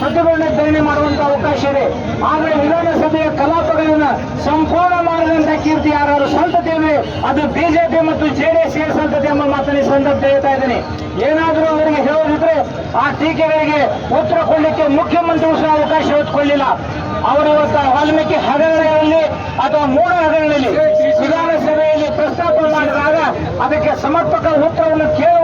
ಪ್ರತಿಭಟನೆ ಧರಣಿ ಮಾಡುವಂತ ಅವಕಾಶ ಇದೆ. ಆದರೆ ವಿಧಾನಸಭೆಯ ಕಲಾಪಗಳನ್ನು ಸಂಪೂರ್ಣ ಮಾಡಿದಂತ ಕೀರ್ತಿ ಯಾರು ಸ್ವಂತತೆಯೇ ಅದು ಬಿಜೆಪಿ ಮತ್ತು ಜೆಡಿಎಸ್ ಸಂತತಿ ಎಂಬ ಮಾತನ್ನ ಸಂದರ್ಭ ಹೇಳ್ತಾ ಇದ್ದೀನಿ. ಏನಾದರೂ ಅವರಿಗೆ ಹೇಳೋದಿದ್ರೆ ಆ ಟೀಕೆಗಳಿಗೆ ಉತ್ತರ ಕೊಡಲಿಕ್ಕೆ ಮುಖ್ಯಮಂತ್ರಿಗಳು ಸಹ ಅವಕಾಶ ಹೊತ್ಕೊಳ್ಳಿಲ್ಲ. ಅವರು ಇವತ್ತು ವಾಲ್ಮೀಕಿ ಹಗರಣಗಳಲ್ಲಿ ಅಥವಾ ಮೂಲ ಹಗರಣದಲ್ಲಿ ವಿಧಾನಸಭೆಯಲ್ಲಿ ಪ್ರಸ್ತಾಪ ಮಾಡಿದಾಗ ಅದಕ್ಕೆ ಸಮರ್ಪಕ ಉತ್ತರವನ್ನು ಕೇಳ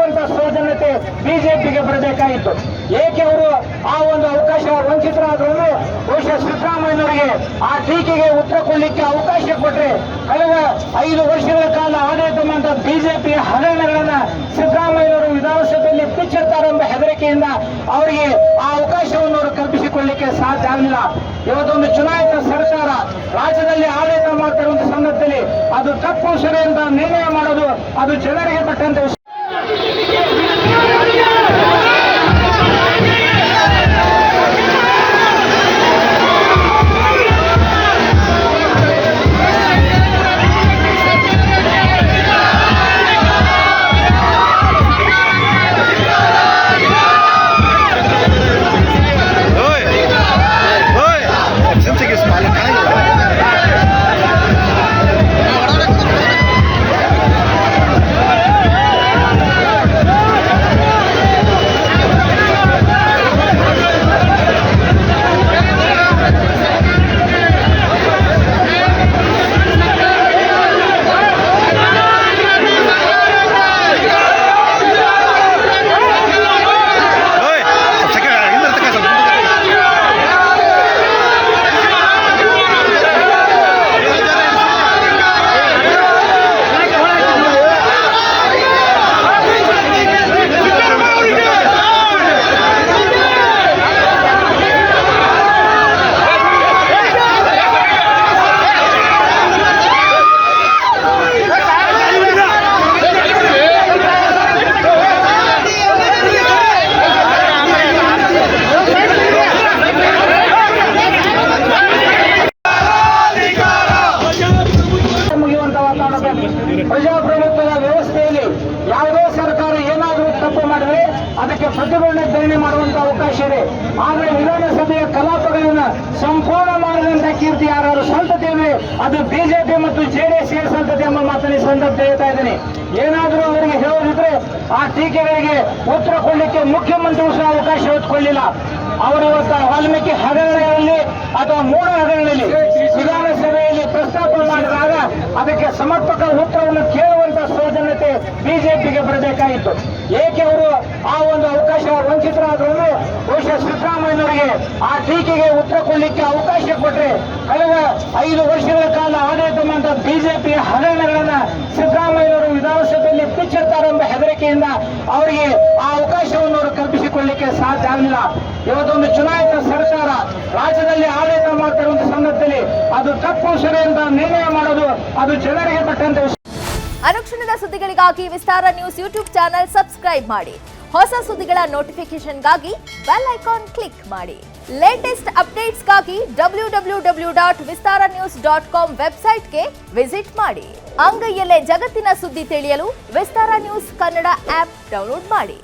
ಬರಬೇಕಾಗಿತ್ತು ಏಕೆ ಅವರು ಆ ಒಂದು ಅವಕಾಶ ವಂಚಿತರಾದರೂ ಬಹುಶಃ ಸಿದ್ದರಾಮಯ್ಯನವರಿಗೆ ಆ ಟೀಕೆಗೆ ಉತ್ತರ ಕೊಡಲಿಕ್ಕೆ ಅವಕಾಶ ಕೊಟ್ಟರೆ ಕಳೆದ ಐದು ವರ್ಷಗಳ ಕಾಲ ಆಡಳಿತ ಮಾಡಿದ ಬಿಜೆಪಿ ಹಗರಣಗಳನ್ನ ಸಿದ್ದರಾಮಯ್ಯನವರು ವಿಧಾನಸಭೆಯಲ್ಲಿ ಪಿಚ್ಚಿರ್ತಾರೆ ಎಂಬ ಹೆದರಿಕೆಯಿಂದ ಅವರಿಗೆ ಆ ಅವಕಾಶವನ್ನು ಅವರು ಕಲ್ಪಿಸಿಕೊಳ್ಳಲಿಕ್ಕೆ ಸಾಧ್ಯ ಆಗಲಿಲ್ಲ ಇವತ್ತೊಂದು ಚುನಾಯಿತ ಸರ್ಕಾರ ರಾಜ್ಯದಲ್ಲಿ ಆಡಳಿತ ಮಾಡ್ತಿರುವಂತಹ ಸಂದರ್ಭದಲ್ಲಿ ಅದು ತಪ್ಪು ಸರಿ ಅಂತ ನಿರ್ಣಯ ಮಾಡೋದು ಅದು ಜನರಿಗೆ ತಕ್ಕಂತೆ. ಪ್ರಜಾಪ್ರಭುತ್ವದ ವ್ಯವಸ್ಥೆಯಲ್ಲಿ ಯಾವುದೇ ಸರ್ಕಾರ ಏನಾದರೂ ತಪ್ಪು ಮಾಡಿದ್ರೆ ಅದಕ್ಕೆ ಪ್ರತಿಭಟನೆ ಧರಣಿ ಮಾಡುವಂತ ಅವಕಾಶ ಇದೆ. ಆದರೆ ವಿಧಾನಸಭೆಯ ಕಲಾಪಗಳನ್ನ ಸಂಪೂರ್ಣ ಮಾಡಿದಂತ ಕೀರ್ತಿ ಯಾರು ಸಂತತಿಯಲ್ಲಿ ಅದು ಬಿಜೆಪಿ ಮತ್ತು ಜೆಡಿಎಸ್ ಸಂತತಿ ಎಂಬ ಮಾತನ್ನು ಸಂದರ್ಭ ಹೇಳ್ತಾ ಇದ್ದೀನಿ. ಏನಾದರೂ ಅವರಿಗೆ ಹೇಳೋದಿದ್ರೆ ಆ ಟೀಕೆಗಳಿಗೆ ಉತ್ತರ ಕೊಡಲಿಕ್ಕೆ ಮುಖ್ಯಮಂತ್ರಿಗಳು ಸಹ ಅವಕಾಶ ಹೊತ್ಕೊಳ್ಳಿಲ್ಲ. ಅವರು ಇವತ್ತು ವಾಲ್ಮೀಕಿ ಹಗರಣಗಳಲ್ಲಿ ಅಥವಾ ಮೂಢ ಹಗರಣದಲ್ಲಿ ಪ್ರಸ್ತಾಪ ಮಾಡಿದಾಗ ಅದಕ್ಕೆ ಸಮರ್ಪಕ ಉತ್ತರವನ್ನು ಕೇಳುವಂತ ಸೌಜನ್ಯತೆ ಬಿಜೆಪಿಗೆ ಬರಬೇಕಾಗಿತ್ತು. ಏಕೆ ಅವರು ಆ ಒಂದು ಅವಕಾಶ ವಂಚಿತರಾದ್ರು ಬಹುಶಃ ಸಿದ್ದರಾಮಯ್ಯನವರಿಗೆ ಆ ಟೀಕೆಗೆ ಉತ್ತರ ಕೊಡಲಿಕ್ಕೆ ಅವಕಾಶ ಕೊಟ್ಟರೆ ಕಳೆದ ಐದು ವರ್ಷಗಳ ಕಾಲ ಆಡಳಿತ ಮಾಡಿದ ಬಿಜೆಪಿ ಹಗರಣಗಳನ್ನ ಸಿದ್ದರಾಮಯ್ಯನವರು ವಿಧಾನಸಭೆಯಲ್ಲಿ ಬಿಚ್ಚಿರ್ತಾರೆ ಎಂಬ ಹೆದರಿಕೆಯಿಂದ ಅವರಿಗೆ ಆ ಅವಕಾಶವನ್ನು ಕಲ್ಪಿಸಿಕೊಳ್ಳಲಿಕ್ಕೆ ಸಾಧ್ಯ ಆಗಲಿಲ್ಲ. ಇವತ್ತೊಂದು ಚುನಾಯಿತ ಸರ್ಕಾರ ರಾಜ್ಯದಲ್ಲಿ ಆಡಳಿತ ಮಾಡ್ತಿರುವಂತ ಸಂದರ್ಭದಲ್ಲಿ ಅದು ತಪ್ಪು ಸರಿ ನಿರ್ಣಯ ಮಾಡೋದು ಅದು ಜನರಿಗೆ ತಕ್ಕಂತೆ. ಅನುಕ್ಷಣದ ಸುದ್ದಿಗಳಿಗಾಗಿ Vistara news YouTube channel subscribe ಮಾಡಿ. ಹೊಸ ಸುದ್ದಿಗಳ ನೋಟಿಫಿಕೇಶನ್ಗಾಗಿ ಬೆಲ್ ಐಕಾನ್ ಕ್ಲಿಕ್ ಮಾಡಿ. Latest ಅಪ್ಡೇಟ್ಸ್ಗಾಗಿ W W W dot Vistara news dot com ವೆಬ್ಸೈಟ್ಗೆ ವಿಸಿಟ್ ಮಾಡಿ. ಅಂಗೈಯಲ್ಲೇ ಜಗತ್ತಿನ ಸುದ್ದಿ ತಿಳಿಯಲು Vistara news Kannada app download ಮಾಡಿ.